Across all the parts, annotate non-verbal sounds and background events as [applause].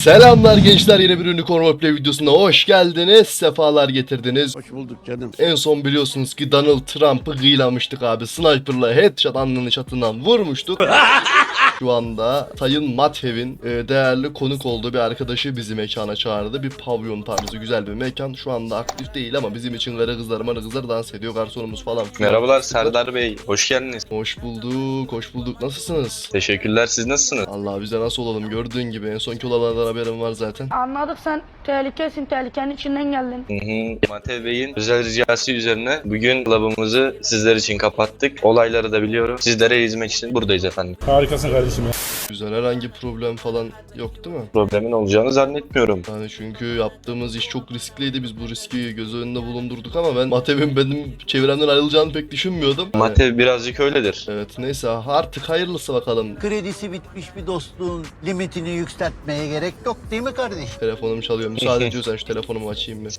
Selamlar gençler yeni bir Unicorn Roleplay videosuna hoş geldiniz. Sefalar getirdiniz. Hoş bulduk canım. En son biliyorsunuz ki Donald Trump'ı gıylamıştık abi. Sniper'la headshot alnının çatından vurmuştuk. [laughs] Şu anda Sayın Matev'in e, değerli konuk olduğu bir arkadaşı bizi mekana çağırdı. Bir pavyon tarzı güzel bir mekan. Şu anda aktif değil ama bizim için karı kızlar marı kızlar dans ediyor. Garsonumuz falan. filan. Merhabalar Serdar Bey, hoş geldiniz. Hoş bulduk, hoş bulduk. Nasılsınız? Teşekkürler, siz nasılsınız? Allah bize nasıl olalım gördüğün gibi en sonki olaylardan haberim var zaten. Anladık sen tehlikesin, tehlikenin içinden geldin. Hı hı. Matev Bey'in özel ricası üzerine bugün labımızı sizler için kapattık. Olayları da biliyorum. Sizlere hizmet için buradayız efendim. Harikasın kardeşim ya. Güzel herhangi problem falan yok değil mi? Problemin olacağını zannetmiyorum. Yani çünkü yaptığımız iş çok riskliydi. Biz bu riski göz önünde bulundurduk ama ben Matev'in benim çevremden ayrılacağını pek düşünmüyordum. Hani- Matev birazcık öyledir. Evet neyse artık hayırlısı bakalım. Kredisi bitmiş bir dostluğun limitini yükseltmeye gerek yok değil mi kardeş? Telefonum çalıyor. Müsaade ediyorsan şu telefonumu açayım bir.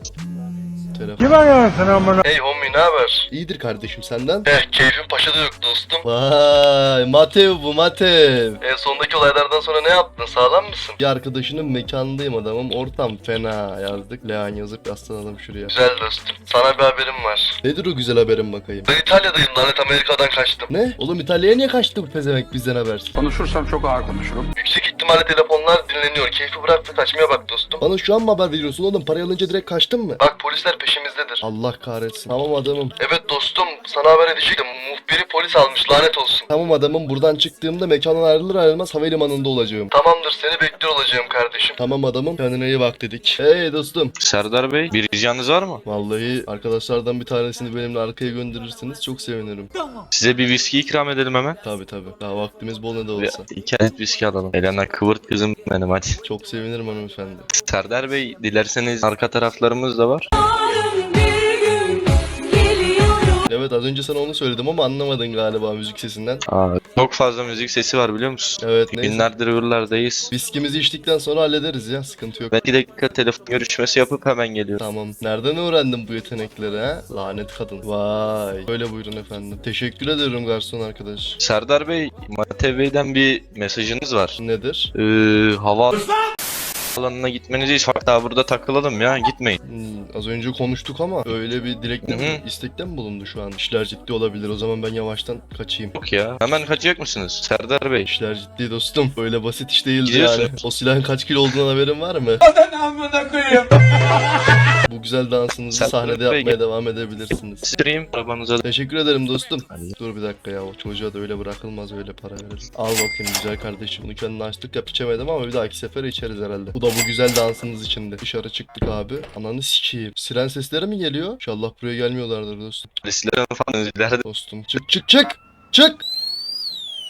Telefon. Kim arıyorsun amına? Hey homie ne haber? İyidir kardeşim senden. Eh keyfim paşada yok dostum. Vay Matev bu Matev. En sondaki olaylardan sonra ne yaptın sağlam mısın? Bir arkadaşının mekanındayım adamım. Ortam fena yazdık. Lehan yazıp yaslanalım şuraya. Güzel dostum. Sana bir haberim var. Nedir o güzel haberin bakayım? Ben İtalya'dayım lanet Amerika'dan kaçtım. Ne? Oğlum İtalya'ya niye kaçtı bu pezevenk bizden habersiz? Konuşursam çok ağır konuşurum. Yüksek ihtimalle telefonlar dinleniyor. Keyfi bırak ve kaçmaya bak dostum. Bana şu an mı haber veriyorsun oğlum? Parayı alınca direkt kaçtın mı? Bak polisler peşimizdedir. Allah kahretsin. Tamam adamım. Evet dostum. Sana haber edecektim. Muhbiri polis almış. Lanet olsun. Tamam adamım. Buradan çıktığımda mekandan ayrılır ayrılmaz havalimanında olacağım. Tamamdır. Seni bekliyor olacağım kardeşim. Tamam adamım. Kendine iyi bak dedik. Hey dostum. Serdar Bey, bir ricanız var mı? Vallahi arkadaşlardan bir tanesini benimle arkaya gönderirseniz çok sevinirim. Size bir viski ikram edelim hemen. Tabi tabi. Daha vaktimiz bol ne de Bir- olsa. İki adet viski alalım. Elena kıvırt kızım benim hadi. Çok sevinirim hanımefendi. Serdar Bey, dilerseniz arka taraflarımız da var. Evet az önce sana onu söyledim ama anlamadın galiba müzik sesinden. Aa, çok fazla müzik sesi var biliyor musun? Evet neyse. Günlerdir buralardayız. Viskimizi içtikten sonra hallederiz ya sıkıntı yok. Ben iki dakika telefon görüşmesi yapıp hemen geliyorum. Tamam. Nereden öğrendin bu yetenekleri ha? Lanet kadın. Vay. Böyle buyurun efendim. Teşekkür ederim garson arkadaş. Serdar Bey, Matev Bey'den bir mesajınız var. Nedir? Ee, hava alanına gitmenizi istiyor. Hatta burada takılalım ya gitmeyin. Hmm, az önce konuştuk ama öyle bir dilekten Hı hı. istekten mi bulundu şu an? İşler ciddi olabilir. O zaman ben yavaştan kaçayım. Yok ya. Hemen kaçacak mısınız Serdar Bey? İşler ciddi dostum. Öyle basit iş değildi yani. O silahın kaç kilo olduğundan haberin var mı? [laughs] Bu güzel dansınızı Sen sahnede yapmaya gel. devam edebilirsiniz. Süreyim arabanıza. Teşekkür ederim dostum. Dur bir dakika ya o çocuğa da öyle bırakılmaz öyle para veririz. Al bakayım güzel kardeşim bunu kendine açtık yap içemedim ama bir dahaki sefere içeriz herhalde. Bu da bu güzel dansınız içinde. Dışarı çıktık abi. Ananı sikeyim. Siren sesleri mi geliyor? İnşallah buraya gelmiyorlardır dostum. Polislerin falan ileride. Dostum çık çık çık. Çık.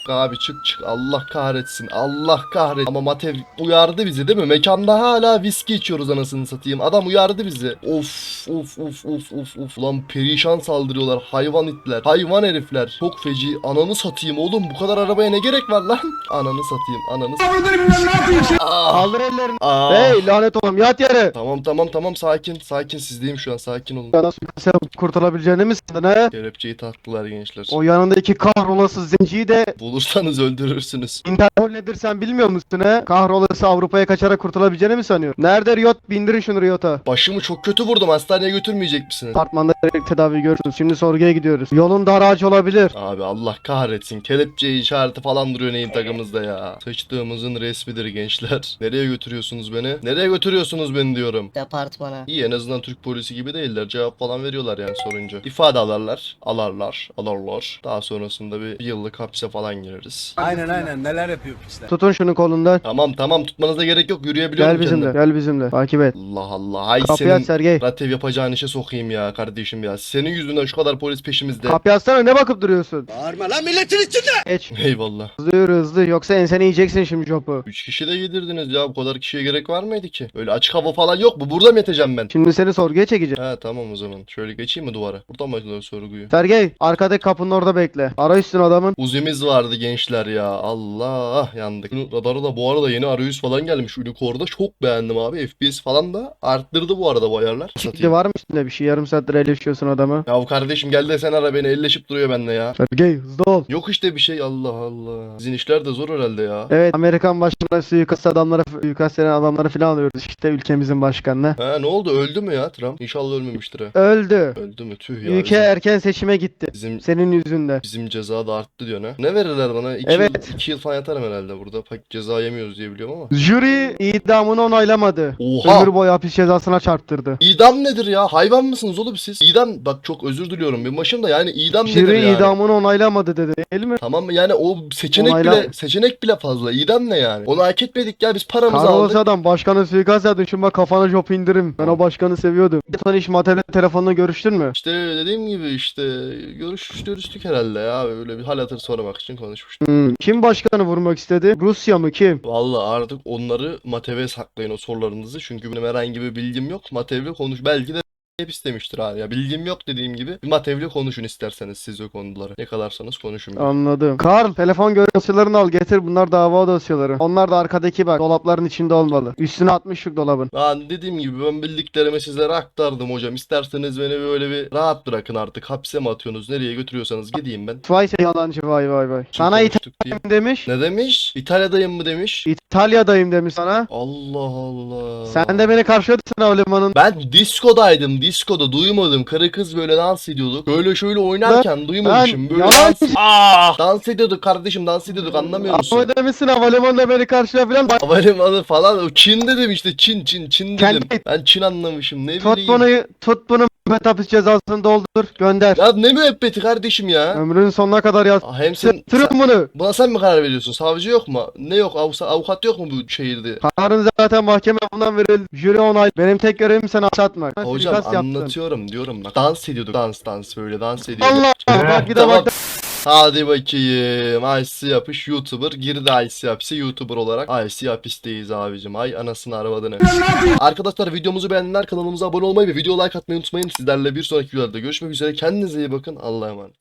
Abi çık çık. Allah kahretsin Allah kahretsin. Ama Matev uyardı bizi değil mi? Mekanda hala viski içiyoruz anasını satayım. Adam uyardı bizi. Of of of of of of. Ulan perişan saldırıyorlar hayvan itler hayvan herifler. Çok feci. Ananı satayım oğlum bu kadar arabaya ne gerek var lan? Ananı satayım ananı satayım Ah, Kaldır ellerini. ah. Hey lanet oğlum yat yere. Tamam tamam tamam. Sakin sakin. Sizdeyim şu an. Sakin olun. Ya nasıl sen kurtulabileceğini mi sandın he? kelepçeyi taktılar gençler. O yanındaki kahrolası zenciyi de bulursanız öldürürsünüz Interpol nedir sen bilmiyor musun he? Kahrolası Avrupa'ya kaçarak kurtulabileceğini mi sanıyor? Nerede Riot? Bindirin şunu Riot'a. başımı çok kötü vurdum hastaneye götürmeyecek misiniz? Apartmanda direkt tedavi görürsünüz. Şimdi sorguya gidiyoruz. Yolun dar ağaç olabilir. Abi Allah kahretsin. Kelepçe işareti falan duruyor neyin takımızda ya. Sıçtığımızın resmidir gençler. Nereye götürüyorsunuz beni? Nereye götürüyorsunuz beni diyorum. Departmana. İyi en azından Türk polisi gibi değiller. Cevap falan veriyorlar yani sorunca. İfade alırlar. Alarlar. Alarlar. Daha sonrasında bir, bir yıllık hapse falan gireriz. Aynen aynen neler yapıyor pisler. Tutun şunu kolundan. Tamam tamam tutmanıza gerek yok. Yürüyebiliyorum Gel bizimle. kendim. Gel bizimle. Takip et. Allah Allah. Ay Kapıyı aç senin Sergey. Ratev yapacağın işe sokayım ya kardeşim ya. Senin yüzünden şu kadar polis peşimizde. Kapıyı açsana ne bakıp duruyorsun? Bağırma lan milletin içinde. Geç. Eyvallah. Hızlı yürü hızlı. Yoksa enseni yiyeceksin şimdi jopu. Üç kişi de yedirdiniz ya. Bu kadar kişiye gerek var mıydı ki? Öyle açık hava falan yok mu? Burada mı yatacağım ben? Şimdi seni sorguya çekeceğim. Ha tamam o zaman. Şöyle geçeyim mi duvara? Burada mı açılıyor sorguyu? Sergey arkadaki kapının orada bekle. Ara üstün adamın. Uzimiz vardı vardı gençler ya. Allah yandık. Radarı da bu arada yeni arayüz falan gelmiş. Unicore'da çok beğendim abi. FPS falan da arttırdı bu arada bu ayarlar. Satayım. var mı üstünde bir şey? Yarım saattir eleşiyorsun adamı. Ya kardeşim gel de sen ara beni elleşip duruyor bende ya. Sergey hızlı ol. Yok işte bir şey Allah Allah. Sizin işler de zor herhalde ya. Evet Amerikan başkanı suikast adamları suikast eden adamları falan alıyoruz işte ülkemizin başkanına. Ha ne oldu öldü mü ya Trump? İnşallah ölmemiştir ha. Öldü. Öldü mü tüh ya. Ülke bizim, erken seçime gitti. bizim, Senin yüzünden. bizim ceza da arttı diyor ne? Ne verirler bana? 2 Evet. yıl, iki yıl falan yatarım herhalde burada. Pek ceza yemiyoruz diye biliyorum ama. Jüri idamını onaylamadı. Oha! Ömür boyu hapis cezasına çarptırdı. İdam nedir ya? Hayvan mısınız oğlum siz? İdam bak çok özür diliyorum benim başım da yani idam nedir Jüri yani? idamını onaylamadı dedi değil mi? Tamam mı? Yani o seçenek Onayla- bile seçenek bile fazla. İdam ne yani? Onu hak etmedik ya biz paramızı Carlos aldık. adam başkanı suikast edin şimdi bak kafana job indirim. Ben o başkanı seviyordum. Tane iş materyal telefonla görüştün mü? İşte dediğim gibi işte görüş görüştük herhalde ya böyle bir hal hatır sormak için konuşmuştuk. Hmm. Kim başkanı vurmak istedi? Rusya mı kim? Vallahi artık onları Matev'e saklayın o sorularınızı çünkü benim herhangi bir bilgim yok. Matev'le konuş belki de hep istemiştir abi ya bilgim yok dediğim gibi bir Matev'le konuşun isterseniz siz o konuları ne kadarsanız konuşun. Anladım. Karl telefon görüntülerini al getir bunlar dava dosyaları. Onlar da arkadaki bak dolapların içinde olmalı. Üstüne atmıştık dolabın. Ben dediğim gibi ben bildiklerimi sizlere aktardım hocam. İsterseniz beni böyle bir rahat bırakın artık. Hapse mi atıyorsunuz? Nereye götürüyorsanız gideyim ben. Vay sen yalancı vay vay vay. Çok Sana konuştuk diyeyim. İtalya'dayım demiş. Ne demiş? İtalya'dayım mı demiş? İtalya'dayım demiş sana. Allah Allah. Sen de beni karşıladın havalimanın. Ben diskodaydım. Diskoda duymadım. Karı kız böyle dans ediyorduk. Böyle şöyle oynarken duymamışım. Böyle yalan- dans... Aa! Dans ediyorduk kardeşim. Dans ediyorduk. Anlamıyor musun? Ama demişsin havalimanında beni karşıla filan. Havalimanı falan. O Çin dedim işte. Çin, Çin, Çin dedim. Kendi- Ben Çin anlamışım. Ne Tut bileyim. bunu, tut bunu müebbet hapis cezasını doldur, gönder. Ya ne müebbeti kardeşim ya? Ömrünün sonuna kadar yaz. Aa, Hem sen, Tırın bunu. Buna sen mi karar veriyorsun? Savcı yok mu? Ne yok? Avusa- Avukat yok mu bu şehirde? Kararın zaten mahkeme bundan verildi. Jüri onay. Benim tek görevim seni atmak. Ben Hocam anlatıyorum diyorum bak. Dans ediyorduk. Dans dans böyle dans ediyorduk. Allah bak bir de bak. Hadi bakayım. IC yapış YouTuber. Girdi IC hapise YouTuber olarak. IC hapisteyiz abicim. Ay anasını arvadını. Arkadaşlar videomuzu beğenenler kanalımıza abone olmayı ve video like atmayı unutmayın. Sizlerle bir sonraki videolarda görüşmek üzere. Kendinize iyi bakın. Allah'a emanet.